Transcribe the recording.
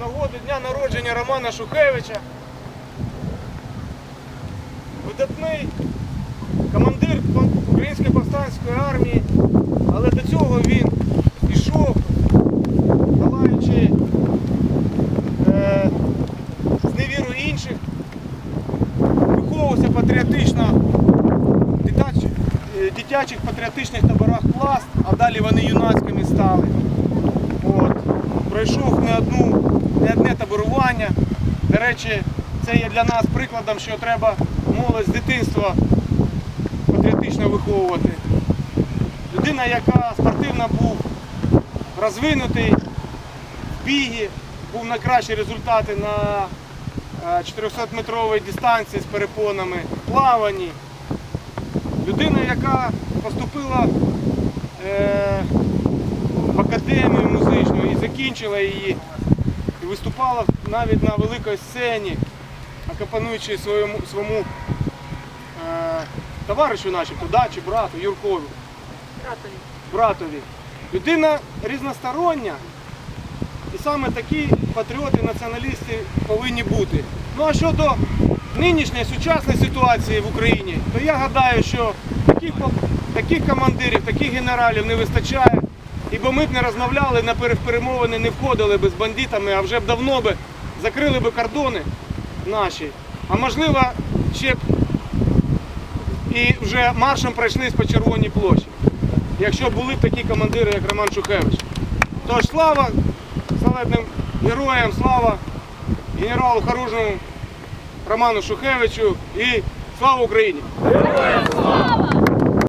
нагоди дня народження Романа Шухевича. Видатний командир Української повстанської армії, але до цього він йшов, долаючи е, зневіру інших, виховувався патріотично в дитячих, е, дитячих патріотичних таборах пласт, а далі вони юнацькими стали. От. Пройшов не, одну, не одне таборування. До речі, це є для нас прикладом, що треба молодь з дитинства патріотично виховувати. Людина, яка спортивно був розвинутий, в бігі, був найкращі результати на 400-метровій дистанції з перепонами, в плаванні. Людина, яка поступила е, в академію музичну і закінчила її, виступала навіть на великій сцені, акомпануючи своєму, своєму е, товаришу начебто, да, чи брату, Юркові, Братові. братові. Людина різностороння, і саме такі патріоти, націоналісти повинні бути. Ну а щодо нинішньої сучасної ситуації в Україні, то я гадаю, що таких, таких командирів, таких генералів не вистачає. І бо ми б не розмовляли на перемовини, не входили б з бандитами, а вже б давно би закрили б кордони наші. А можливо, ще б і вже маршем пройшлись по Червоній площі, якщо були б такі командири, як Роман Шухевич. Тож слава славетним героям, слава генералу Харужному Роману Шухевичу і слава Україні! Героям